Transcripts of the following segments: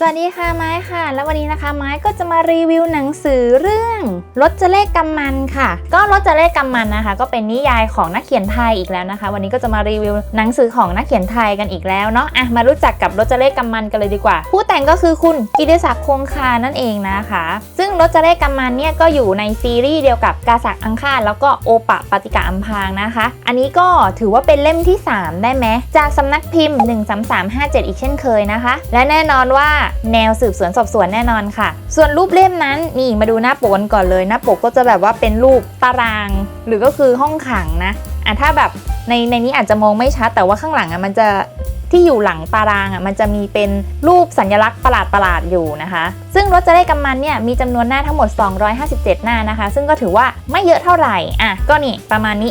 สวัสดีค่ะไม้ค่ะ แล้ววันนี้นะคะไม้ก็จะมารีวิวหนังสือเรื่องรถจะเลขกำมันค่ะ ก็รถจะเลขกำมันนะคะ ก็เป็นนิยายของนักเขียนไทยอีกแล้วนะคะ วันนี้ก็จะมารีวิวหนังสือของนักเขียนไทยกันอีกแล้วเนาะอะมารู้จักกับรถจะเลขกำมันกันเลยดีกว่า ผู้แต่งก็คือคุณกิติศักดิ์คงคานั่นเองนะคะ ซึ่งรถจะเลขกำมันเนี่ยก็อยู่ในซีรีส์เดียวกับกาสักอังคารแล้วก็โอปะปฏิกาอัมพางนะคะ อันนี้ก็ถือว่าเป็นเล่มที่ 3 ได้ไหมจากสำนักพิมพ์ 13357 อีกเช่นเคยนะคะ และแน่นอนว่าแนวสืบสวนสอบสวนแน่นอนค่ะ ส่วนรูปเล่มนั้นนี่มาดูหน้าปกกันก่อนเลย หน้าปกก็จะแบบว่าเป็นรูปตาราง หรือก็คือห้องขังนะอะถ้าแบบในในนี้อาจจะมองไม่ชัดแต่ว่าข้างหลังอะมันจะที่อยู่หลังตารางอะมันจะมีเป็นรูปสัญลักษณ์ประหลาดประหลาดอยู่นะคะ ซึ่งรถจะได้กำมันเนี่ยมีจำนวนหน้าทั้งหมด 257 หน้านะคะ ซึ่งก็ถือว่าไม่เยอะเท่าไหร่อะก็นี่ประมาณนี้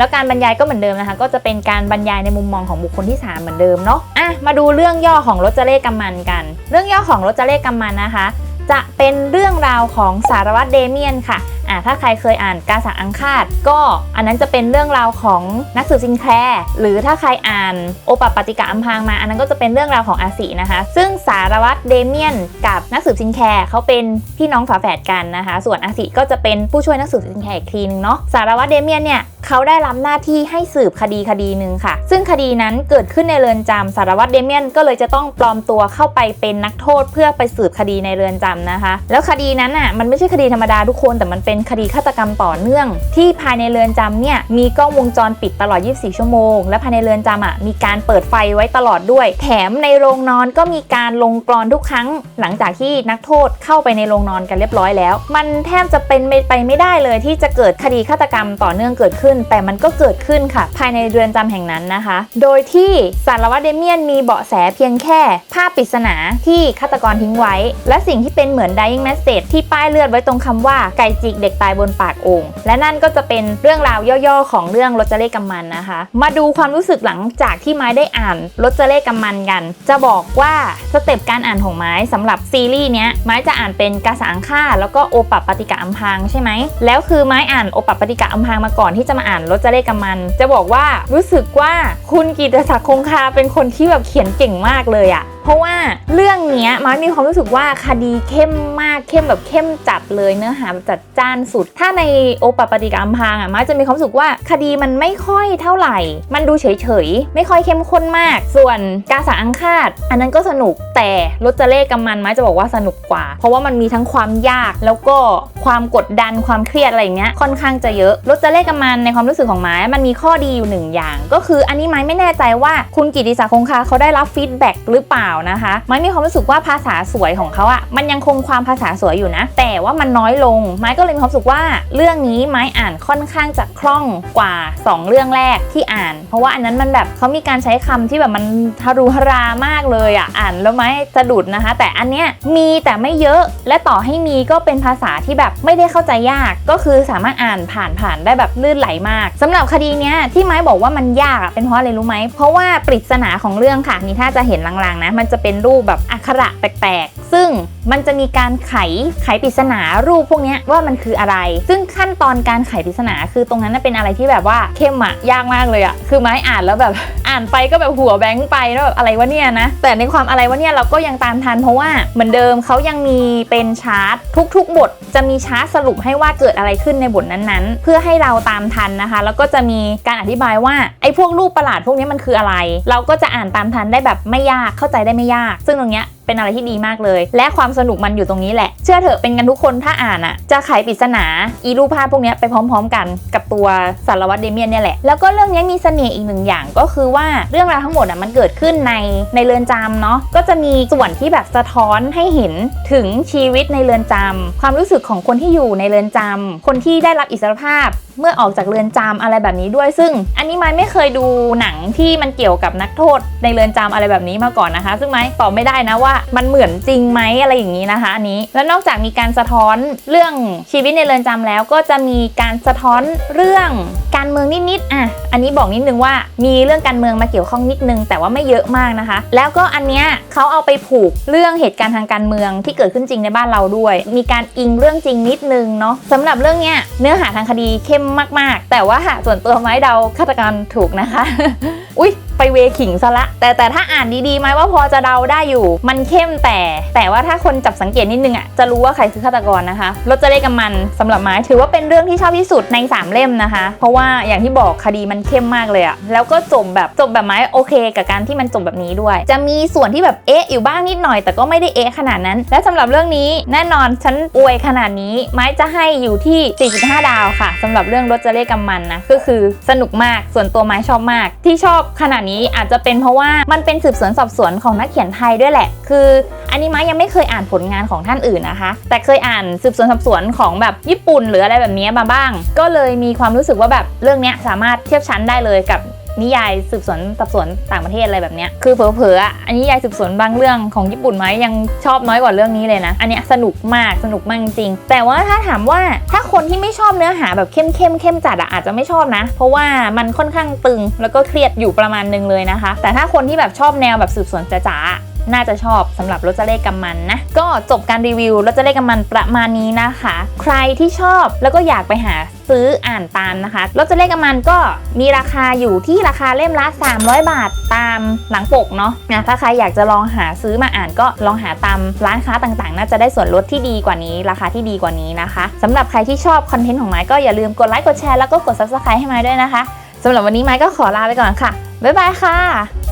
แล้วการบรรยายก็เหมือนเดิมนะคะ ก็จะเป็นการบรรยายในมุมมองของบุคคลที่ 3 เหมือนเดิมเนาะอะมาดูเรื่องย่อของรถจะเลขกำมันกัน เรื่องย่อของรถจะเลขกำมันนะคะ จะเป็นเรื่องราวของสารวัตรเดเมียนค่ะ อะถ้าใครเคยอ่านการสักอังคาด ก็อันนั้นจะเป็นเรื่องราวของนักสืบซินแคลร์หรือถ้าใครอ่านโอปปปฏิกาอัมพางมา อันนั้นก็จะเป็นเรื่องราวของอาสีนะคะ ซึ่งสารวัตรเดเมียนกับนักสืบซินแคลร์เขาเป็นพี่น้องฝาแฝดกันนะคะ ส่วนอาสีก็จะเป็นผู้ช่วยนักสืบซินแคลร์อีกทีนึงเนาะสารวัตรเดเมียนเนี่ยเขาได้รับหน้าที่ให้สืบคดีคดีหนึ่งค่ะ ซึ่งคดีนั้นเกิดขึ้นในเรือนจำสารวัตรเดเมียนก็เลยจะต้องปลอมตัวเข้าไปเป็นนักโทษ เพื่อไปสืบคดีในเรือนจำนะคะ แล้วคดีนั้นอะมันไม่ใช่คดีธรรมดาทุกคนแต่มันเป็นคดีฆาตกรรมต่อเนื่อง ที่ภายในเรือนจำเนี่ยมีกล้องวงจรปิดตลอด 24 ชั่วโมง และภายในเรือนจำอะมีการเปิดไฟไว้ตลอดด้วย แถมในโรงนอนก็มีการลงกรอนทุกครั้ง หลังจากที่นักโทษเข้าไปในโรงนอนกันเรียบร้อยแล้ว มันแทบจะเป็นไปไม่ได้เลยที่จะเกิดคดีฆาตกรรมต่อเนื่องเกิดขึ้น แต่มันก็เกิดขึ้นค่ะ ภายในเรือนจำแห่งนั้นนะคะ โดยที่สารวัตรเดเมียนมีเบาะแสเพียงแค่ภาพปริศนาที่ฆาตกรทิ้งไว้ และสิ่งที่เป็นเหมือน dying message ที่ป้ายเลือดไว้ตรงคำว่าไก่จิกเด็กตายบนปากโอ่งและนั่นก็จะเป็นเรื่องราวย่อๆ ของเรื่องรถจเลขกำมันนะคะ มาดูความรู้สึกหลังจากที่ไม้ได้อ่านรถจเลขกำมันกัน จะบอกว่าสเต็ปการอ่านของไม้สำหรับซีรีส์เนี้ยไม้จะอ่านเป็นกาสาอังค่าแล้วก็โอปัปปฏิกะอัมพางใช่ไหมแล้วคือไม้อ่านโอปัปปฏิกะอัมพางมาก่อนที่จะมาอ่านรถจเลขกำมัน จะบอกว่ารู้สึกว่าคุณกีตศักดิ์คงคาเป็นคนที่แบบเขียนเก่งมากเลยอะเพราะว่าเรื่องนี้มันมีความรู้สึกว่าคดีเข้มมากเข้มแบบเข้มจัดเลยเนื้อหาแบบจัดจ้านสุด ถ้าในโอปปฏิกรรมพางอะมันจะมีความรู้สึกว่าคดีมันไม่ค่อยเท่าไหร่ มันดูเฉยๆ ไม่ค่อยเข้มข้นมาก ส่วนกาสาอังคาด อันนั้นก็สนุกแต่รถจะเลขกำมันไม้จะบอกว่าสนุกกว่า เพราะว่ามันมีทั้งความยากแล้วก็ความกดดันความเครียดอะไรอย่างเงี้ยค่อนข้างจะเยอะรถจะเลขกำมันในความรู้สึกของไม้มันมีข้อดีอยู่หนึ่งอย่าง ก็คืออันนี้ไม้ไม่แน่ใจว่าคุณกิติศักดิ์คงคาเขาได้รับฟีดแบ็กหรือเปล่านะคะไม้มีความรู้สึกว่าภาษาสวยของเขาอะมันยังคงความภาษาสวยอยู่นะ แต่ว่ามันน้อยลงไม้ก็เลยมีความรู้สึกว่าเรื่องนี้ไม้อ่านค่อนข้างจะคล่องกว่า 2 เรื่องแรกที่อ่าน เพราะว่าอันนั้นมันแบบเขามีการใช้คำที่แบบมันทารุหรามากเลยอะอ่านแล้วไม้สะดุดนะคะ แต่อันเนี้ยมีแต่ไม่เยอะและต่อให้มีก็เป็นภาษาที่แบบไม่ได้เข้าใจยาก ก็คือสามารถอ่านผ่านผ่านได้แบบลื่นไหลมากสำหรับคดีเนี้ยที่ไม้บอกว่ามันยากเป็นเพราะอะไรรู้ไหมเพราะว่าปริศนาของเรื่องค่ะนี่ถ้าจะเห็นลางๆนะมันจะเป็นรูปแบบอักขระแปลกๆ ซึ่งมันจะมีการไขไขปริศนารูปพวกเนี้ยว่ามันคืออะไร ซึ่งขั้นตอนการไขปริศนาคือตรงนั้นนะเป็นอะไรที่แบบว่าเข้มอะยากมากเลยอะคือไม้อ่านแล้วแบบอ่านไปก็แบบหัวแบงค์ไปแล้วแบบอะไรวะเนี่ยนะ แต่ในความอะไรวะเนี่ยเราก็ยังตามทันเพราะว่าเหมือนเดิมเขายังมีเป็นชาร์ตทุกๆ บทจะมีชาร์ตสรุปให้ว่าเกิดอะไรขึ้นในบทนั้นๆ เพื่อให้เราตามทันนะคะ แล้วก็จะมีการอธิบายว่าไอ้พวกรูปประหลาดพวกนี้มันคืออะไร เราก็จะอ่านตามทันได้แบบไม่ยากเข้าใจได้ไม่ยาก ซึ่งตรงเนี้ย เป็นอะไรที่ดีมากเลย และความสนุกมันอยู่ตรงนี้แหละ เชื่อเถอะเป็นกันทุกคนถ้าอ่านอะ จะไขปริศนาอีรูปภาพพวกนี้ไปพร้อม ๆ กันกับตัวสารวัตรเดเมียนเนี่ยแหละ แล้วก็เรื่องนี้มีเสน่ห์อีกหนึ่งอย่างก็คือว่าเรื่องราวทั้งหมดอะมันเกิดขึ้นในในเรือนจำเนาะก็จะมีส่วนที่แบบสะท้อนให้เห็นถึงชีวิตในเรือนจำความรู้สึกของคนที่อยู่ในเรือนจำคนที่ได้รับอิสรภาพเมื่อออกจากเรือนจำอะไรแบบนี้ด้วย ซึ่งอันนี้ไม้ไม่เคยดูหนังที่มันเกี่ยวกับนักโทษในเรือนจำอะไรแบบนี้มาก่อนนะคะ ซึ่งไม้ตอบไม่ได้นะว่ามันเหมือนจริงไหมอะไรอย่างนี้นะคะอันนี้ แล้วนอกจากมีการสะท้อนเรื่องชีวิตในเรือนจำแล้ว ก็จะมีการสะท้อนเรื่องการเมืองนิดๆอะอันนี้บอกนิดนึงว่ามีเรื่องการเมืองมาเกี่ยวข้องนิดนึง แต่ว่าไม่เยอะมากนะคะ แล้วก็อันเนี้ยเขาเอาไปผูกเรื่องเหตุการณ์ทางการเมืองที่เกิดขึ้นจริงในบ้านเราด้วย มีการอิงเรื่องจริงนิดนึงเนาะสำหรับเรื่องเนี้ยเนื้อหาทางคดีเข้มมาก ๆ แต่ว่าส่วนตัวไม้เดาฆาตกรรมถูกนะคะ อุ้ย ไปเวขิงซะละ แต่แต่ถ้าอ่านดีๆไหมว่าพอจะเดาได้อยู่ มันเข้มแต่ แต่ว่าถ้าคนจับสังเกตนิดนึงอะจะรู้ว่าใครคือฆาตกรนะคะรถจะเลขกับมันสำหรับไม้ถือว่าเป็นเรื่องที่ชอบที่สุดใน 3 เล่มนะคะ เพราะว่าอย่างที่บอกคดีมันเข้มมากเลยอะแล้วก็จบแบบจบแบบไม้โอเค กับการที่มันจบแบบนี้ด้วย จะมีส่วนที่แบบเอ๊ะอยู่บ้างนิดหน่อย แต่ก็ไม่ได้เอ๊ะขนาดนั้น และสำหรับเรื่องนี้แน่นอนฉันอวยขนาดนี้ ไม้จะให้อยู่ที่ 4.5 ดาวค่ะสำหรับเรื่องรถจะเลขกับมันนะก็คือสนุกมากส่วนตัวไม้ชอบมาก ที่ชอบขนาดนี้อาจจะเป็นเพราะว่ามันเป็นสืบสวนสอบสวนของนักเขียนไทยด้วยแหละ คืออันนี้ม้ยังไม่เคยอ่านผลงานของท่านอื่นนะคะ แต่เคยอ่านสืบสวนสอบสวนของแบบญี่ปุ่นหรืออะไรแบบนี้มาบ้าง ก็เลยมีความรู้สึกว่าแบบเรื่องนี้สามารถเทียบชั้นได้เลยกับ นิยายสืบสวนสอบสวนต่างประเทศอะไรแบบเนี้ยคือเผลอๆอันนี้ยายสืบสวนบางเรื่องของญี่ปุ่นไหมยังชอบน้อยกว่าเรื่องนี้เลยนะ อันนี้สนุกมากสนุกมากจริงๆแต่ว่าถ้าถามว่าถ้าคนที่ไม่ชอบเนื้อหาแบบเข้มเข้มๆเข้มจัดอะอาจจะไม่ชอบนะ เพราะว่ามันค่อนข้างตึงแล้วก็เครียดอยู่ประมาณนึงเลยนะคะ แต่ถ้าคนที่แบบชอบแนวแบบสืบสวนจ๋าๆ น่าจะชอบสำหรับรถจเลขกำมันนะ ก็จบการรีวิวรถจเลขกำมันประมาณนี้นะคะ ใครที่ชอบแล้วก็อยากไปหาซื้ออ่านตามนะคะรถจเลขกำมันก็มีราคาอยู่ที่ราคาเล่มละ 300 บาทตามหลังปกเนาะนะถ้าใครอยากจะลองหาซื้อมาอ่านก็ลองหาตามร้านค้าต่างๆ น่าจะได้ส่วนลดที่ดีกว่านี้ ราคาที่ดีกว่านี้นะคะสำหรับใครที่ชอบคอนเทนต์ของไม้ก็อย่าลืมกดไลค์กดแชร์แล้วก็กด subscribe ให้ไม้ด้วยนะคะสำหรับวันนี้ไม้ก็ขอลาไปก่อนค่ะบ๊ายบายค่ะ